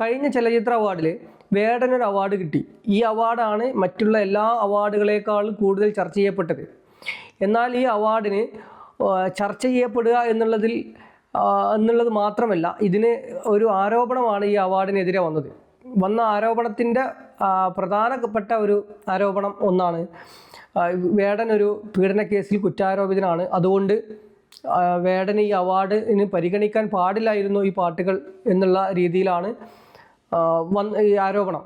കഴിഞ്ഞ ചലച്ചിത്ര അവാർഡിൽ വേടനൊരു അവാർഡ് കിട്ടി. ഈ അവാർഡാണ് മറ്റുള്ള എല്ലാ അവാർഡുകളേക്കാൾ കൂടുതൽ ചർച്ച ചെയ്യപ്പെട്ടത്. എന്നാൽ ഈ അവാർഡിന് ചർച്ച ചെയ്യപ്പെടുക എന്നുള്ളതിൽ എന്നുള്ളത് മാത്രമല്ല ഇതിന് ഒരു ആരോപണമാണ് ഈ അവാർഡിനെതിരെ വന്നത്. വന്ന ആരോപണത്തിന്റെ പ്രധാനപ്പെട്ട ഒരു ആരോപണം ഒന്നാണ് വേടനൊരു ഒരു പീഡന കേസിൽ കുറ്റാരോപിതനാണ്. അതുകൊണ്ട് വേടന ഈ അവാർഡിന് പരിഗണിക്കാൻ പാടില്ലായിരുന്നു ഈ പാട്ടുകൾ എന്നുള്ള രീതിയിലാണ് വന്ന് ഈ ആരോപണം.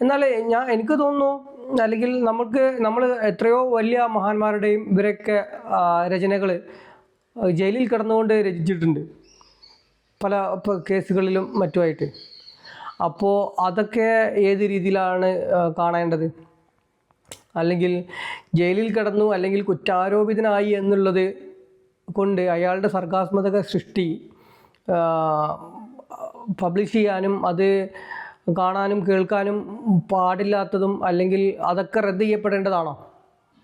എന്നാൽ ഞാൻ എനിക്ക് തോന്നുന്നു അല്ലെങ്കിൽ നമുക്ക് നമ്മൾ എത്രയോ വലിയ മഹാന്മാരുടെയും ഇവരൊക്കെ രചനകൾ ജയിലിൽ കിടന്നുകൊണ്ട് രചിച്ചിട്ടുണ്ട്. പല കേസുകളിലും മറ്റുമായിട്ട്. അപ്പോൾ അതൊക്കെ ഏത് രീതിയിലാണ് കാണേണ്ടത്? അല്ലെങ്കിൽ ജയിലിൽ കിടന്നു അല്ലെങ്കിൽ കുറ്റാരോപിതനായി എന്നുള്ളത് കൊണ്ട് അയാളുടെ സർഗാത്മക സൃഷ്ടി പബ്ലിഷ് ചെയ്യാനും അത് കാണാനും കേൾക്കാനും പാടില്ലാത്തതും അല്ലെങ്കിൽ അതൊക്കെ റദ്ദ് ചെയ്യപ്പെടേണ്ടതാണോ?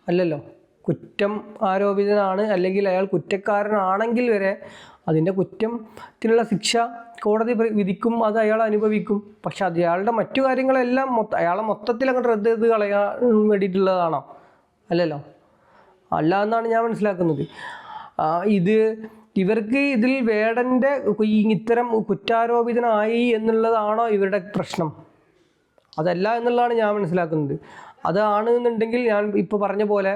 അല്ലല്ലോ. കുറ്റം ആരോപിതനാണ് അല്ലെങ്കിൽ അയാൾ കുറ്റക്കാരനാണെങ്കിൽ വരെ അതിന്റെ കുറ്റത്തിനുള്ള ശിക്ഷ കോടതി വിധിക്കും അത് അയാൾ അനുഭവിക്കും. പക്ഷെ അത് അയാളുടെ മറ്റു കാര്യങ്ങളെല്ലാം മൊത്തം അയാളെ മൊത്തത്തിൽ അങ്ങോട്ട് റദ്ദ് ചെയ്ത് കളയാൻ വേണ്ടിയിട്ടുള്ളതാണോ? അല്ലല്ലോ. അല്ല എന്നാണ് ഞാൻ മനസ്സിലാക്കുന്നത്. ഇത് ഇവർക്ക് ഇതിൽ വേടന്റെ ഇത്തരം കുറ്റാരോപിതനായി എന്നുള്ളതാണോ ഇവരുടെ പ്രശ്നം? അതല്ല എന്നുള്ളതാണ് ഞാൻ മനസ്സിലാക്കുന്നത്. അതാണ് എന്നുണ്ടെങ്കിൽ ഞാൻ ഇപ്പോൾ പറഞ്ഞ പോലെ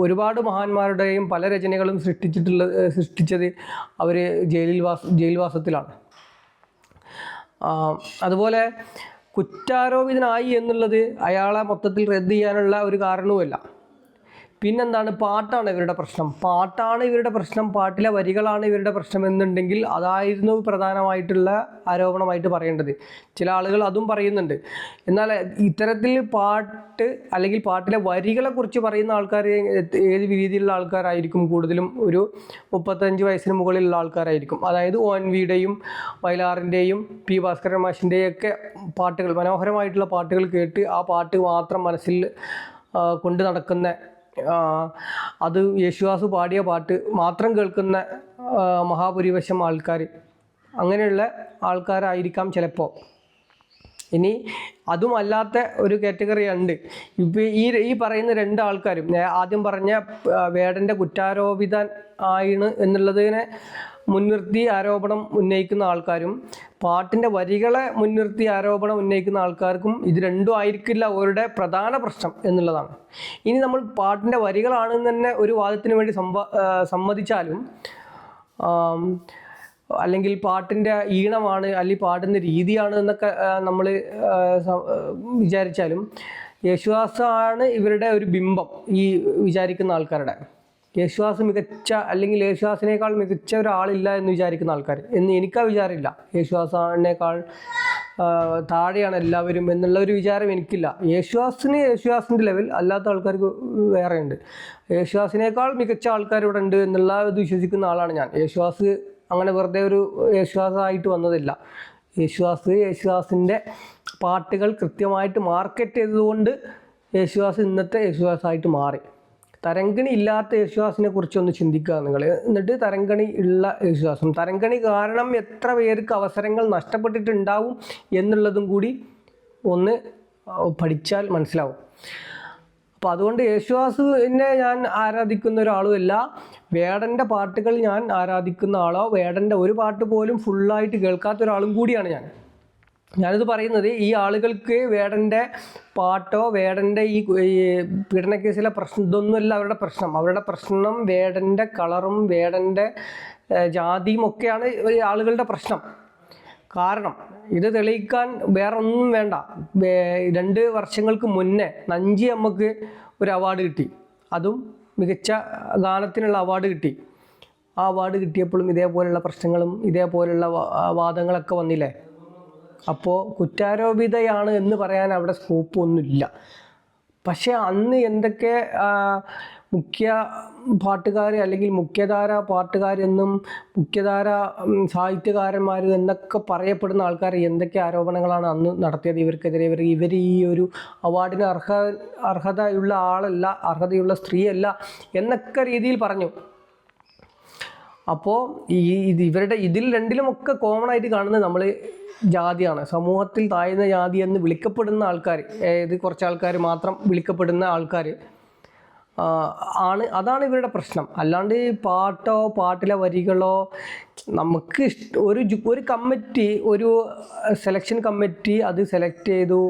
ഒരുപാട് മഹാന്മാരുടെയും പല രചനകളും സൃഷ്ടിച്ചിട്ടുള്ള സൃഷ്ടിച്ചത് അവർ ജയിലിൽ വാസ ജയിൽവാസത്തിലാണ് അതുപോലെ കുറ്റാരോപിതനായി എന്നുള്ളത് അയാളെ മൊത്തത്തിൽ റദ്ദ് ചെയ്യാനുള്ള ഒരു കാരണവുമല്ല. പിന്നെന്താണ്? പാട്ടാണ് ഇവരുടെ പ്രശ്നം. പാട്ടാണ് ഇവരുടെ പ്രശ്നം. പാട്ടിലെ വരികളാണ് ഇവരുടെ പ്രശ്നം എന്നുണ്ടെങ്കിൽ അതായിരുന്നു പ്രധാനമായിട്ടുള്ള ആരോപണമായിട്ട് പറയേണ്ടത്. ചില ആളുകൾ അതും പറയുന്നുണ്ട്. എന്നാൽ ഇത്തരത്തിൽ പാട്ട് അല്ലെങ്കിൽ പാട്ടിലെ വരികളെക്കുറിച്ച് പറയുന്ന ആൾക്കാർ ഏത് രീതിയിലുള്ള ആൾക്കാരായിരിക്കും? കൂടുതലും ഒരു മുപ്പത്തഞ്ച് വയസ്സിന് മുകളിലുള്ള ആൾക്കാരായിരിക്കും. അതായത് ഒ എൻ വിയുടെയും വയലാറിന്റെയും പി ഭാസ്കരൻ മാഷിന്റെയും ഒക്കെ പാട്ടുകൾ മനോഹരമായിട്ടുള്ള പാട്ടുകൾ കേട്ട് ആ പാട്ട് മാത്രം മനസ്സിൽ കൊണ്ട് നടക്കുന്ന അത് യേശുദാസ് പാടിയ പാട്ട് മാത്രം കേൾക്കുന്ന മഹാഭൂരിപക്ഷം ആൾക്കാർ അങ്ങനെയുള്ള ആൾക്കാരായിരിക്കാം ചിലപ്പോൾ. ഇനി അതും അല്ലാത്ത ഒരു കാറ്റഗറി ഉണ്ട്. ഇപ്പോൾ ഈ ഈ പറയുന്ന രണ്ട് ആൾക്കാരും ആദ്യം പറഞ്ഞ വേടന്റെ കുറ്റാരോപിതൻ ആയിണ് എന്നുള്ളതിനെ മുൻനിർത്തി ആരോപണം ഉന്നയിക്കുന്ന ആൾക്കാരും പാട്ടിന്റെ വരികളെ മുൻനിർത്തി ആരോപണം ഉന്നയിക്കുന്ന ആൾക്കാർക്കും ഇത് രണ്ടും ആയിരിക്കില്ല അവരുടെ പ്രധാന പ്രശ്നം എന്നുള്ളതാണ്. ഇനി നമ്മൾ പാട്ടിന്റെ വരികളാണെന്ന് തന്നെ ഒരു വാദത്തിന് വേണ്ടി സമ്മതിച്ചാലും അല്ലെങ്കിൽ പാട്ടിന്റെ ഈണമാണ് അല്ലെങ്കിൽ പാടുന്ന രീതിയാണ് എന്നൊക്കെ നമ്മൾ വിചാരിച്ചാലും യേശുദാസാണ് ഇവരുടെ ഒരു ബിംബം ഈ വിചാരിക്കുന്ന ആൾക്കാരുടെ. യേശുദാസ് മികച്ച അല്ലെങ്കിൽ യേശുദാസിനേക്കാൾ മികച്ച ഒരാളില്ല എന്ന് വിചാരിക്കുന്ന ആൾക്കാർ എന്ന് എനിക്കാ വിചാരമില്ല. യേശുദാസിനേക്കാൾ താഴെയാണ് എല്ലാവരും എന്നുള്ള ഒരു വിചാരം എനിക്കില്ല. യേശുദാസിന് യേശുദാസിന്റെ ലെവൽ അല്ലാത്ത ആൾക്കാർക്ക് വേറെ ഉണ്ട് യേശുദാസിനേക്കാൾ മികച്ച ആൾക്കാർ ഇവിടെ ഉണ്ട് എന്നുള്ള ഇത് വിശ്വസിക്കുന്ന ആളാണ് ഞാൻ. യേശുദാസ് അങ്ങനെ വെറുതെ ഒരു യേശുദാസായിട്ട് വന്നതില്ല. യേശുദാസ് യേശുദാസിന്റെ പാട്ടുകൾ കൃത്യമായിട്ട് മാർക്കറ്റ് ചെയ്തതുകൊണ്ട് യേശുദാസ് ഇന്നത്തെ യേശുദാസായിട്ട് മാറി. തരങ്കണി ഇല്ലാത്ത യേശുദാസിനെ കുറിച്ച് ഒന്ന് ചിന്തിക്കുക നിങ്ങൾ. എന്നിട്ട് തരങ്കണി ഉള്ള യേശുദാസും. തരങ്കണി കാരണം എത്ര പേർക്ക് അവസരങ്ങൾ നഷ്ടപ്പെട്ടിട്ടുണ്ടാവും എന്നുള്ളതും കൂടി ഒന്ന് പഠിച്ചാൽ മനസ്സിലാവും. അപ്പോൾ അതുകൊണ്ട് യേശുദാസിനെ ഞാൻ ആരാധിക്കുന്ന ഒരാളുമല്ല. വേടന്റെ പാട്ടുകൾ ഞാൻ ആരാധിക്കുന്ന ആളോ വേടന്റെ ഒരു പാട്ട് പോലും ഫുള്ളായിട്ട് കേൾക്കാത്ത ഒരാളും കൂടിയാണ് ഞാൻ. ഞാനിത് പറയുന്നത് ഈ ആളുകൾക്ക് വേടന്റെ പാട്ടോ വേടന്റെ ഈ പീഡനക്കേസിലെ പ്രശ്നം ഇതൊന്നുമല്ല അവരുടെ പ്രശ്നം. അവരുടെ പ്രശ്നം വേടന്റെ കളറും വേടന്റെ ജാതിയും ഒക്കെയാണ് ആളുകളുടെ പ്രശ്നം. കാരണം ഇത് തെളിയിക്കാൻ വേറെ ഒന്നും വേണ്ട രണ്ട് വർഷങ്ങൾക്ക് മുന്നേ നഞ്ചി അമ്മയ്ക്ക് ഒരു അവാർഡ് കിട്ടി. അതും മികച്ച ഗാനത്തിനുള്ള അവാർഡ് കിട്ടി. ആ അവാർഡ് കിട്ടിയപ്പോഴും ഇതേപോലെയുള്ള പ്രശ്നങ്ങളും ഇതേപോലെയുള്ള വാദങ്ങളൊക്കെ വന്നില്ലേ? അപ്പോൾ കുറ്റാരോപിതയാണ് എന്ന് പറയാൻ അവിടെ സ്കോപ്പ് ഒന്നുമില്ല. പക്ഷേ അന്ന് എന്തൊക്കെ മുഖ്യ പാട്ടുകാർ അല്ലെങ്കിൽ മുഖ്യധാര പാട്ടുകാരെന്നും മുഖ്യധാര സാഹിത്യകാരന്മാർ എന്നൊക്കെ പറയപ്പെടുന്ന ആൾക്കാർ എന്തൊക്കെ ആരോപണങ്ങളാണ് അന്ന് നടത്തിയത്? ഇവർക്കെതിരെ ഇവർ ഇവർ ഈ ഒരു അവാർഡിന് അർഹ അർഹതയുള്ള ആളല്ല അർഹതയുള്ള സ്ത്രീയല്ല എന്നൊക്കെ രീതിയിൽ പറഞ്ഞു. അപ്പോൾ ഈ ഇത് ഇവരുടെ ഇതിൽ രണ്ടിലുമൊക്കെ കോമൺ ആയിട്ട് കാണുന്നത് നമ്മൾ ജാതിയാണ്. സമൂഹത്തിൽ താഴ്ന്ന ജാതി എന്ന് വിളിക്കപ്പെടുന്ന ആൾക്കാർ ഏത് കുറച്ച് ആൾക്കാർ മാത്രം വിളിക്കപ്പെടുന്ന ആൾക്കാർ ആണ് അതാണ് ഇവരുടെ പ്രശ്നം. അല്ലാണ്ട് പാട്ടോ പാട്ടിലെ വരികളോ നമുക്ക് ഒരു ഒരു കമ്മിറ്റി ഒരു സെലക്ഷൻ കമ്മിറ്റി അത് സെലക്ട് ചെയ്തു.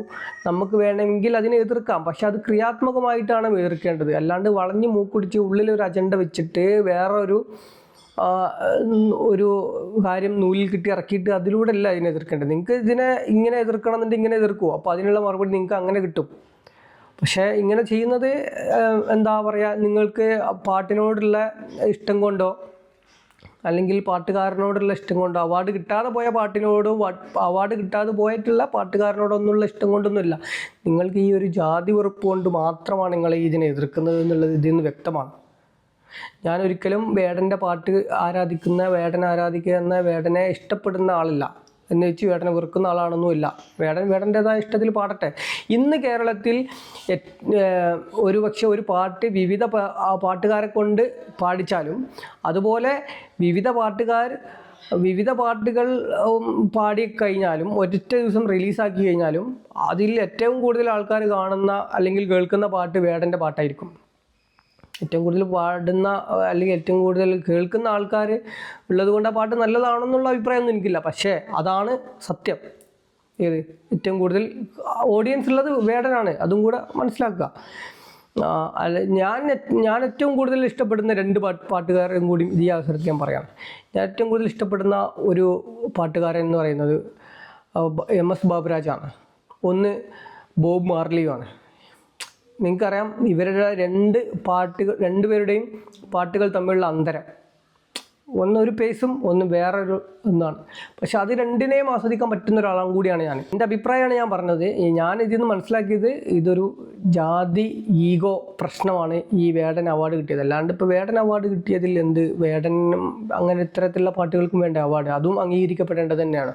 നമുക്ക് വേണമെങ്കിൽ അതിനെ എതിർക്കാം. പക്ഷെ അത് ക്രിയാത്മകമായിട്ടാണ് എതിർക്കേണ്ടത്. അല്ലാണ്ട് വളഞ്ഞ് മൂക്കുടിച്ച് ഉള്ളിൽ ഒരു അജണ്ട വെച്ചിട്ട് വേറെ ഒരു കാര്യം നൂലിൽ കിട്ടി ഇറക്കിയിട്ട് അതിലൂടെ അല്ല അതിനെ എതിർക്കേണ്ടത്. നിങ്ങൾക്ക് ഇതിനെ ഇങ്ങനെ എതിർക്കണം ഇങ്ങനെ എതിർക്കുമോ അപ്പോൾ അതിനുള്ള മറുപടി നിങ്ങൾക്ക് അങ്ങനെ കിട്ടും. പക്ഷേ ഇങ്ങനെ ചെയ്യുന്നത് എന്താ പറയുക നിങ്ങൾക്ക് പാട്ടിനോടുള്ള ഇഷ്ടം കൊണ്ടോ അല്ലെങ്കിൽ പാട്ടുകാരനോടുള്ള ഇഷ്ടം കൊണ്ടോ അവാർഡ് കിട്ടാതെ പോയ പാട്ടിനോട് അവാർഡ് കിട്ടാതെ പോയിട്ടുള്ള പാട്ടുകാരനോടൊന്നുള്ള ഇഷ്ടം കൊണ്ടൊന്നുമില്ല. നിങ്ങൾക്ക് ഈ ഒരു ജാതി വെറുപ്പ് കൊണ്ട് മാത്രമാണ് നിങ്ങൾ ഇതിനെ എതിർക്കുന്നത് എന്നുള്ളത് ഇതിൽ നിന്ന് വ്യക്തമാണ്. ഞാൻ ഒരിക്കലും വേടന്റെ പാട്ട് ആരാധിക്കുന്ന വേടൻ ആരാധിക്കുന്ന വേടനെ ഇഷ്ടപ്പെടുന്ന ആളല്ല. എന്ന് വെച്ച് വേടനെ വെറുക്കുന്ന ആളാണെന്നുമില്ല. വേടൻ വേടന്റെതായ ഇഷ്ടത്തിൽ പാടട്ടെ. ഇന്ന് കേരളത്തിൽ ഒരു പക്ഷെ ഒരു പാട്ട് വിവിധ പാട്ടുകാരെ കൊണ്ട് പാടിച്ചാലും അതുപോലെ വിവിധ പാട്ടുകാർ വിവിധ പാട്ടുകൾ പാടി കഴിഞ്ഞാലും ഒറ്റ ദിവസം റിലീസാക്കി കഴിഞ്ഞാലും അതിൽ ഏറ്റവും കൂടുതൽ ആൾക്കാർ കാണുന്ന അല്ലെങ്കിൽ കേൾക്കുന്ന പാട്ട് വേടന്റെ പാട്ടായിരിക്കും. ഏറ്റവും കൂടുതൽ പാടുന്ന അല്ലെങ്കിൽ ഏറ്റവും കൂടുതൽ കേൾക്കുന്ന ആൾക്കാർ ഉള്ളത് കൊണ്ട് ആ പാട്ട് നല്ലതാണെന്നുള്ള അഭിപ്രായമൊന്നും എനിക്കില്ല. പക്ഷേ അതാണ് സത്യം. ഏത്? ഏറ്റവും കൂടുതൽ ഓഡിയൻസ് ഉള്ളത് വേടനാണ്. അതും കൂടെ മനസ്സിലാക്കുക. അല്ല ഞാൻ ഞാൻ ഏറ്റവും കൂടുതൽ ഇഷ്ടപ്പെടുന്ന രണ്ട് പാട്ട് പാട്ടുകാരും കൂടി ഈ അവസരത്തിൽ ഞാൻ പറയാം. ഞാൻ ഏറ്റവും കൂടുതൽ ഇഷ്ടപ്പെടുന്ന ഒരു പാട്ടുകാരൻ എന്ന് പറയുന്നത് എം എസ് ബാബുരാജാണ്. ഒന്ന് ബോബ് മാർലിയുമാണ്. നിങ്ങൾക്കറിയാം ഇവരുടെ രണ്ട് പാട്ടുകൾ രണ്ടുപേരുടെയും പാട്ടുകൾ തമ്മിലുള്ള അന്തരം. ഒന്നൊരു പേസും ഒന്ന് വേറൊരു ഒന്നാണ്. പക്ഷെ അത് രണ്ടിനെയും ആസ്വദിക്കാൻ പറ്റുന്ന ഒരാളും കൂടിയാണ് ഞാൻ. എന്റെ അഭിപ്രായമാണ് ഞാൻ പറഞ്ഞത്. ഞാൻ ഇതിൽ നിന്ന് മനസ്സിലാക്കിയത് ഇതൊരു ജാതി ഈഗോ പ്രശ്നമാണ് ഈ വേടൻ അവാർഡ് കിട്ടിയത്. അല്ലാണ്ട് ഇപ്പോൾ വേടൻ അവാർഡ് കിട്ടിയതിൽ എന്ത് വേടനും അങ്ങനെ ഇത്തരത്തിലുള്ള പാട്ടുകൾക്കും വേണ്ട അവാർഡ് അതും അംഗീകരിക്കപ്പെടേണ്ടത് തന്നെയാണ്.